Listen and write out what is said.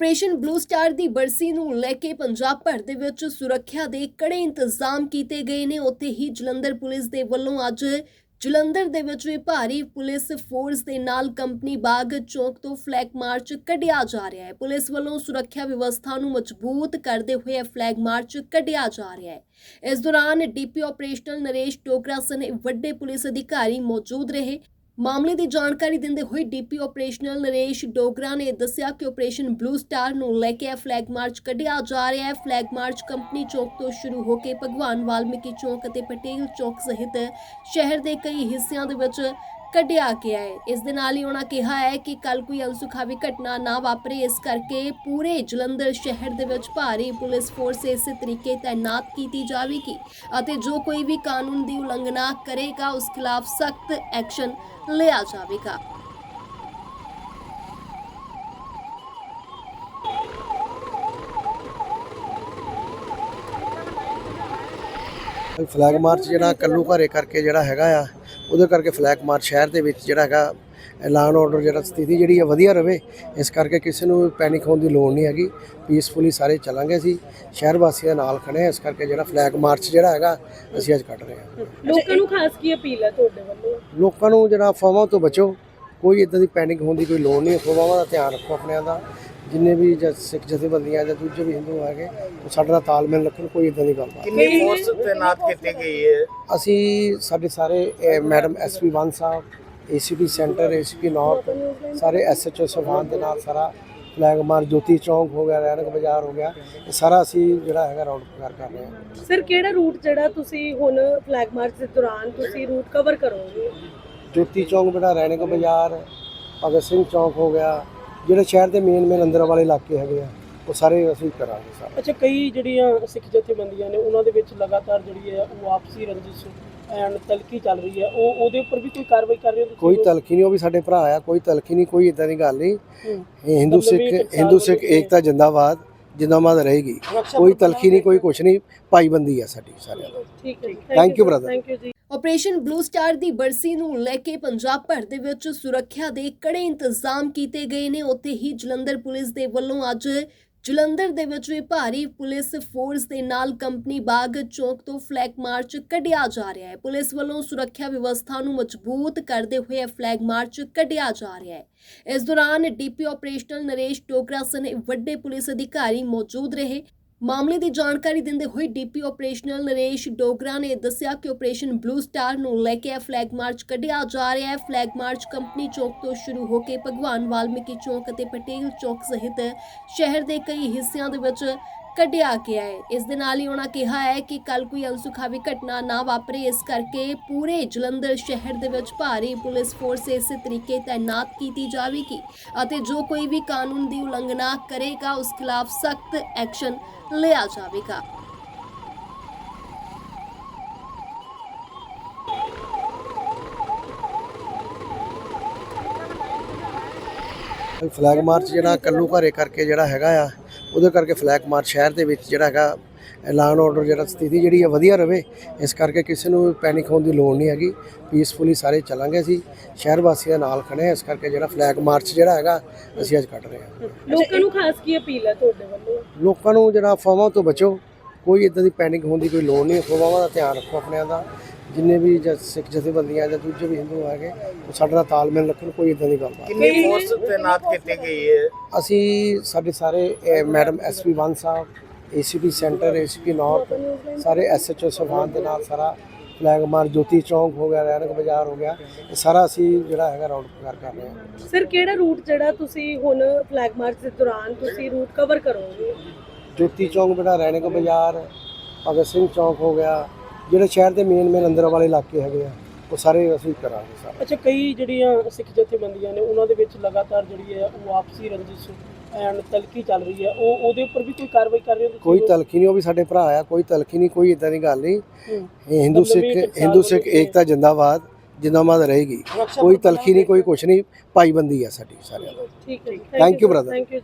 Operation blue star ਦੀ ਬਰਸੀ ਨੂੰ ਲੈ ਕੇ ਪੰਜਾਬ ਭਰ ਦੇ ਵਿੱਚ ਸੁਰੱਖਿਆ ਦੇ ਕੜੇ ਇੰਤਜ਼ਾਮ ਕੀਤੇ ਗਏ ਨੇ। ਉੱਥੇ ਹੀ ਜਲੰਧਰ ਪੁਲਿਸ ਦੇ ਵੱਲੋਂ ਅੱਜ ਜਲੰਧਰ ਦੇ ਵਿੱਚ ਵੀ ਭਾਰੀ ਪੁਲਿਸ ਫੋਰਸ ਦੇ ਨਾਲ ਕੰਪਨੀ ਬਾਗ ਚੌਕ ਤੋਂ ਫਲੈਗ ਮਾਰਚ ਕੱਢਿਆ ਜਾ ਰਿਹਾ ਹੈ। ਪੁਲਿਸ ਵੱਲੋਂ ਸੁਰੱਖਿਆ ਵਿਵਸਥਾ ਨੂੰ ਮਜ਼ਬੂਤ ਕਰਦੇ ਹੋਏ ਇਹ ਫਲੈਗ ਮਾਰਚ ਕੱਢਿਆ ਜਾ ਰਿਹਾ ਹੈ। ਇਸ ਦੌਰਾਨ ਡੀਪੀ ਆਪਰੇਸ਼ਨਲ ਨਰੇਸ਼ ਟੋਕਰਾ ਸਨੇ ਵੱਡੇ ਪੁਲਿਸ ਅਧਿਕਾਰੀ ਮੌਜੂਦ ਰਹੇ। ਮਾਮਲੇ ਦੀ ਜਾਣਕਾਰੀ ਦਿੰਦੇ ਹੋਏ ਡੀਪੀ ਆਪਰੇਸ਼ਨਲ ਨਰੇਸ਼ ਡੋਗਰਾ ਨੇ ਦੱਸਿਆ ਕਿ ਆਪਰੇਸ਼ਨ ਬਲੂ ਸਟਾਰ ਨੂੰ ਲੈ ਕੇ ਫਲੈਗ ਮਾਰਚ ਕੱਢਿਆ ਜਾ ਰਿਹਾ ਹੈ। ਫਲੈਗ ਮਾਰਚ ਕੰਪਨੀ ਚੌਕ ਤੋਂ ਸ਼ੁਰੂ ਹੋ ਕੇ ਭਗਵਾਨ ਵਾਲਮੀਕੀ ਚੌਕ ਅਤੇ ਪਟੇਲ ਚੌਕ ਸਹਿਤ ਸ਼ਹਿਰ ਦੇ ਕਈ ਹਿੱਸਿਆਂ ਦੇ ਵਿੱਚ ਕੱਢਿਆ ਗਿਆ ਹੈ। ਇਸ ਦੇ ਨਾਲ ਹੀ ਉਹਨਾਂ ਕਿਹਾ ਹੈ ਕਿ ਕੱਲ ਕੋਈ ਅਨਸੁਖਾਵੀ ਘਟਨਾ ਨਾ ਵਾਪਰੇ। ਇਸ ਕਰਕੇ ਪੂਰੇ ਜਲੰਧਰ ਸ਼ਹਿਰ ਦੇ ਵਿੱਚ ਭਾਰੀ ਪੁਲਿਸ ਫੋਰਸ ਇਸੇ ਤਰੀਕੇ ਤਾਇਨਾਤ ਕੀਤੀ ਜਾਵੇਗੀ ਅਤੇ ਜੋ ਕੋਈ ਵੀ ਕਾਨੂੰਨ ਦੀ ਉਲੰਘਣਾ ਕਰੇਗਾ, ਉਸ ਖਿਲਾਫ ਸਖਤ ਐਕਸ਼ਨ ਲਿਆ ਜਾਵੇਗਾ। ਫਲੈਗ ਮਾਰਚ ਜਿਹੜਾ ਕੱਲੂ ਘਰੇ ਕਰਕੇ ਜਿਹੜਾ ਹੈਗਾ ਆ ਉਹਦੇ ਕਰਕੇ ਫਲੈਗ ਮਾਰਚ ਸ਼ਹਿਰ ਦੇ ਵਿੱਚ ਜਿਹੜਾ ਹੈਗਾ ਐਲਾਨ ਆਰਡਰ ਜਿਹੜਾ ਸਥਿਤੀ ਜਿਹੜੀ ਹੈ ਵਧੀਆ ਰਵੇ ਇਸ ਕਰਕੇ ਕਿਸੇ ਨੂੰ ਪੈਨਿਕ ਹੋਣ ਦੀ ਲੋੜ ਨਹੀਂ ਹੈਗੀ ਪੀਸਫੁਲੀ ਸਾਰੇ ਚੱਲਾਂਗੇ ਅਸੀਂ ਸ਼ਹਿਰ ਵਾਸੀਆਂ ਨਾਲ ਖੜੇ ਇਸ ਕਰਕੇ ਜਿਹੜਾ ਫਲੈਗ ਮਾਰਚ ਜਿਹੜਾ ਹੈਗਾ ਅਸੀਂ ਅੱਜ ਕੱਢ ਰਹੇ ਹਾਂ। ਲੋਕਾਂ ਨੂੰ ਖਾਸ ਕੀ ਅਪੀਲ ਹੈ ਤੁਹਾਡੇ ਵੱਲੋਂ? ਲੋਕਾਂ ਨੂੰ ਜਿਹੜਾ ਅਫਵਾਹਾਂ ਤੋਂ ਬਚੋ ਕੋਈ ਇਦਾਂ ਦੀ ਪੈਨਿਕ ਹੋਣ ਦੀ ਕੋਈ ਲੋੜ ਨਹੀਂ ਅਫਵਾਹਾਂ ਦਾ ਧਿਆਨ ਰੱਖੋ ਆਪਣਿਆਂ ਦਾ। ਜਿੰਨੇ ਵੀ ਜ- ਸਿੱਖ ਜਥੇਬੰਦੀਆਂ ਜਾਂ ਦੂਜੇ ਵੀ ਹਿੰਦੂ ਹੈਗੇ ਉਹ ਸਾਡੇ ਨਾਲ ਤਾਲਮੇਲ ਰੱਖਣ ਕੋਈ ਇਦਾਂ ਦੀ ਗੱਲ ਨਹੀਂ। ਕਿੰਨੀ ਫੋਰਸ ਤੈਨਾਤ ਕੀਤੀ ਗਈ ਹੈ? ਅਸੀਂ ਸਾਡੇ ਸਾਰੇ ਅਹ, ਮੈਡਮ ਐਸਪੀ ਵਨ ਸਾਹਿਬ ਏਸੀਪੀ ਸੈਂਟਰ ਏਸੀਪੀ ਨਾਰਥ ਸਾਰੇ ਐਸਐਚਓ ਸਭਾਨ ਦੇ ਨਾਲ ਸਾਰਾ ਫਲੈਗ ਮਾਰ ਜੋਤੀ ਚੌਂਕ ਹੋ ਗਿਆ ਰੈਣਕ ਬਾਜ਼ਾਰ ਹੋ ਗਿਆ ਇਹ ਸਾਰਾ ਅਸੀਂ ਜਿਹੜਾ ਹੈਗਾ ਰਾਉਂਡ ਕਰ ਕਰ ਰਹੇ ਹਾਂ। ਸਰ ਕਿਹੜਾ ਰੂਟ ਜਿਹੜਾ ਤੁਸੀਂ ਹੁਣ ਫਲੈਗ ਮਾਰਚ ਦੇ ਦੌਰਾਨ ਤੁਸੀਂ ਰੂਟ ਕਵਰ ਕਰੋਗੇ? ਜੋਤੀ ਚੌਂਕ ਬੇਟਾ ਰੈਣਕ ਬਾਜ਼ਾਰ ਭਗਤ ਸਿੰਘ ਚੌਂਕ ਹੋ ਗਿਆ ਜਿਹੜੇ ਸ਼ਹਿਰ ਦੇ ਮੇਨ ਮੇਨ ਅੰਦਰ ਵਾਲੇ ਇਲਾਕੇ ਹੈਗੇ ਆ ਉਹ ਸਾਰੇ ਅਸੀਂ ਕਰਾਂਗੇ ਸਾਰਾ ਅੱਛਾ ਕਈ ਜਿਹੜੀਆਂ ਸਿੱਖ ਜਥੇਬੰਦੀਆਂ ਨੇ ਉਹਨਾਂ ਦੇ ਵਿੱਚ ਲਗਾਤਾਰ ਜਿਹੜੀ ਹੈ ਉਹ ਆਪਸੀ ਰੰਜਿਸ਼ ਐਂਡ ਤਲਕੀ ਚੱਲ ਰਹੀ ਹੈ ਉਹ ਉਹਦੇ ਉੱਪਰ ਵੀ ਕੋਈ ਕਾਰਵਾਈ ਕਰ ਰਹੇ ਹੋ? ਕੋਈ ਤਲਖੀ ਨਹੀਂ ਉਹ ਵੀ ਸਾਡੇ ਭਰਾ ਆ ਕੋਈ ਤਲਖੀ ਨਹੀਂ ਕੋਈ ਇਦਾਂ ਦੀ ਗੱਲ ਨਹੀਂ। ਇਹ ਹਿੰਦੂ ਸਿੱਖ ਹਿੰਦੂ ਸਿੱਖ ਏਕਤਾ ਜਿੰਦਾਬਾਦ ਜਿੰਦਾਬਾਦ ਰਹੇਗੀ ਕੋਈ ਤਲਖੀ ਨਹੀਂ ਕੋਈ ਕੁਛ ਨਹੀਂ ਭਾਈਬੰਦੀ ਆ ਸਾਡੀ ਸਾਰਿਆਂ ਦੀ ਠੀਕ ਹੈ Thank you, brother. Thank you ji operation blue star ਦੀ ਬਰਸੀ ਨੂੰ ਲੈ ਕੇ ਪੰਜਾਬ ਭਰ ਦੇ ਵਿੱਚ ਸੁਰੱਖਿਆ ਦੇ ਕੜੇ ਇੰਤਜ਼ਾਮ ਕੀਤੇ ਗਏ ਨੇ। ਉੱਥੇ ਹੀ ਜਲੰਧਰ ਪੁਲਿਸ ਦੇ ਵੱਲੋਂ ਅੱਜ ਜਲੰਧਰ ਦੇ ਵਿੱਚ ਵੀ ਭਾਰੀ ਪੁਲਿਸ ਫੋਰਸ ਦੇ ਨਾਲ ਕੰਪਨੀ ਬਾਗ ਚੌਕ ਤੋਂ ਫਲੈਗ ਮਾਰਚ ਕੱਢਿਆ ਜਾ ਰਿਹਾ ਹੈ। ਪੁਲਿਸ ਵੱਲੋਂ ਸੁਰੱਖਿਆ ਵਿਵਸਥਾ ਨੂੰ ਮਜ਼ਬੂਤ ਕਰਦੇ ਹੋਏ ਇਹ ਫਲੈਗ ਮਾਰਚ ਕੱਢਿਆ ਜਾ ਰਿਹਾ ਹੈ। ਇਸ ਦੌਰਾਨ ਡੀਪੀ ਆਪਰੇਸ਼ਨਲ ਨਰੇਸ਼ ਟੋਕਰਾ ਸਨੇ ਵੱਡੇ ਪੁਲਿਸ ਅਧਿਕਾਰੀ ਮੌਜੂਦ ਰਹੇ। ਮਾਮਲੇ ਦੀ ਜਾਣਕਾਰੀ ਦਿੰਦੇ ਹੋਏ ਡੀਪੀ ਆਪਰੇਸ਼ਨਲ ਨਰੇਸ਼ ਡੋਗਰਾ ਨੇ ਦੱਸਿਆ ਕਿ ਆਪਰੇਸ਼ਨ ਬਲੂ ਸਟਾਰ ਨੂੰ ਲੈ ਕੇ ਫਲੈਗ ਮਾਰਚ ਕੱਢਿਆ ਜਾ ਰਿਹਾ ਹੈ। ਫਲੈਗ ਮਾਰਚ ਕੰਪਨੀ ਚੌਕ ਤੋਂ ਸ਼ੁਰੂ ਹੋ ਕੇ ਭਗਵਾਨ ਵਾਲਮੀਕੀ ਚੌਕ ਅਤੇ ਪਟੇਲ ਚੌਕ ਸਹਿਤ ਸ਼ਹਿਰ ਦੇ ਕਈ ਹਿੱਸਿਆਂ ਦੇ ਵਿੱਚ ਕੱਢਿਆ ਗਿਆ ਹੈ ਇਸ ਦੇ ਨਾਲ ਹੀ ਉਹਨਾਂ ਕਿਹਾ ਹੈ ਕਿ ਕੱਲ ਕੋਈ ਅਨਸੁਖਾਵੀ ਘਟਨਾ ਨਾ ਵਾਪਰੇ, ਇਸ ਕਰਕੇ ਪੂਰੇ ਜਲੰਧਰ ਸ਼ਹਿਰ ਦੇ ਵਿੱਚ ਭਾਰੀ ਪੁਲਿਸ ਫੋਰਸ ਇਸੇ ਤਰੀਕੇ ਤਾਇਨਾਤ ਕੀਤੀ ਜਾਵੇਗੀ ਅਤੇ ਜੋ ਕੋਈ ਵੀ ਕਾਨੂੰਨ ਦੀ ਉਲੰਘਣਾ ਕਰੇਗਾ, ਉਸ ਖਿਲਾਫ ਸਖਤ ਐਕਸ਼ਨ ਲਿਆ ਜਾਵੇਗਾ। ਫਲੈਗ ਮਾਰਚ ਜਿਹੜਾ ਕੱਲੂ ਘਰੇ ਕਰਕੇ ਜਿਹੜਾ ਹੈਗਾ ਆ ਉਹਦੇ ਕਰਕੇ ਫਲੈਗ ਮਾਰਚ ਸ਼ਹਿਰ ਦੇ ਵਿੱਚ ਜਿਹੜਾ ਹੈਗਾ ਐਲਾਨ ਆਰਡਰ ਜਿਹੜਾ ਸਥਿਤੀ ਜਿਹੜੀ ਹੈ ਵਧੀਆ ਰਵੇ ਇਸ ਕਰਕੇ ਕਿਸੇ ਨੂੰ ਪੈਨਿਕ ਹੋਣ ਦੀ ਲੋੜ ਨਹੀਂ ਹੈਗੀ। ਪੀਸਫੁਲੀ ਸਾਰੇ ਚੱਲਾਂਗੇ ਅਸੀਂ ਸ਼ਹਿਰ ਵਾਸੀਆਂ ਨਾਲ ਖੜੇ ਹਾਂ ਇਸ ਕਰਕੇ ਜਿਹੜਾ ਫਲੈਗ ਮਾਰਚ ਜਿਹੜਾ ਹੈਗਾ ਅਸੀਂ ਅੱਜ ਕੱਢ ਰਹੇ ਹਾਂ। ਲੋਕਾਂ ਨੂੰ ਖਾਸ ਕੀ ਅਪੀਲ ਹੈ ਤੁਹਾਡੇ ਵੱਲੋਂ? ਲੋਕਾਂ ਨੂੰ ਜਿਹੜਾ ਅਫਵਾਹਾਂ ਤੋਂ ਬਚੋ। ਕੋਈ ਇਦਾਂ ਦੀ ਪੈਨਿਕ ਹੋਣ ਦੀ ਕੋਈ ਲੋੜ ਨਹੀਂ ਅਫਵਾਹਾਂ ਦਾ ਧਿਆਨ ਰੱਖੋ ਆਪਣਿਆਂ ਦਾ। ਜਿੰਨੇ ਵੀ ਜ- ਸਿੱਖ ਜਥੇਬੰਦੀਆਂ ਜਾਂ ਦੂਜੇ ਵੀ ਹਿੰਦੂ ਹੈਗੇ ਉਹ ਸਾਡੇ ਨਾਲ ਤਾਲਮੇਲ ਰੱਖਣ ਕੋਈ ਇਦਾਂ ਦੀ ਗੱਲ ਨਹੀਂ। ਕਿੰਨੀ ਫੋਰਸ ਤੈਨਾਤ ਕੀਤੀ ਗਈ ਹੈ ਅਸੀਂ ਸਾਡੇ ਸਾਰੇ ਅਹ, ਮੈਡਮ ਐਸਪੀ ਵਨ ਸਾਹਿਬ ਏਸੀਪੀ ਸੈਂਟਰ ਏਸੀਪੀ ਨਾਰਥ ਸਾਰੇ ਐਸਐਚਓ ਸਭਾਨ ਦੇ ਨਾਲ ਸਾਰਾ ਫਲੈਗ ਮਾਰ ਜੋਤੀ ਚੌਂਕ ਹੋ ਗਿਆ ਰੈਣਕ ਬਾਜ਼ਾਰ ਹੋ ਗਿਆ ਇਹ ਸਾਰਾ ਅਸੀਂ ਜਿਹੜਾ ਹੈਗਾ ਰਾਉਂਡ ਕਰ ਕਰ ਰਹੇ ਹਾਂ। ਸਰ ਕਿਹੜਾ ਰੂਟ ਜਿਹੜਾ ਤੁਸੀਂ ਹੁਣ ਫਲੈਗ ਮਾਰਚ ਦੇ ਦੌਰਾਨ ਤੁਸੀਂ ਰੂਟ ਕਵਰ ਕਰੋਗੇ? ਜੋਤੀ ਚੌਂਕ ਬੇਟਾ ਰੈਣਕ ਬਾਜ਼ਾਰ ਭਗਤ ਸਿੰਘ ਚੌਂਕ ਹੋ ਗਿਆ ਜਿਹੜੇ ਸ਼ਹਿਰ ਦੇ ਮੇਨ ਮੇਨ ਅੰਦਰ ਵਾਲੇ ਇਲਾਕੇ ਹੈਗੇ ਆ ਉਹ ਸਾਰੇ ਅਸੀਂ ਕਰਾਂਗੇ ਸਾਰਾ। ਅੱਛਾ ਕਈ ਜਿਹੜੀਆਂ ਸਿੱਖ ਜਥੇਬੰਦੀਆਂ ਨੇ ਉਹਨਾਂ ਦੇ ਵਿੱਚ ਲਗਾਤਾਰ ਜਿਹੜੀ ਹੈ ਉਹ ਆਪਸੀ ਰੰਜਿਸ਼ ਐਂਡ ਤਲਕੀ ਚੱਲ ਰਹੀ ਹੈ। ਉਹ ਉਹਦੇ ਉੱਪਰ ਵੀ ਕੋਈ ਕਾਰਵਾਈ ਕਰ ਰਹੇ ਹੋ? ਕੋਈ ਤਲਖੀ ਨਹੀਂ ਉਹ ਵੀ ਸਾਡੇ ਭਰਾ ਆ ਕੋਈ ਤਲਖੀ ਨਹੀਂ ਕੋਈ ਇਦਾਂ ਦੀ ਗੱਲ ਨਹੀਂ। ਇਹ ਹਿੰਦੂ ਸਿੱਖ ਹਿੰਦੂ ਸਿੱਖ ਏਕਤਾ ਜਿੰਦਾਬਾਦ ਜਿੰਦਾਬਾਦ ਰਹੇਗੀ। ਕੋਈ ਤਲਖੀ ਨਹੀਂ ਕੋਈ ਕੁਛ ਨਹੀਂ ਭਾਈਬੰਦੀ ਆ ਸਾਡੀ ਸਾਰਿਆਂ ਦੀ। ਠੀਕ ਹੈ Thank you, brother. Thank you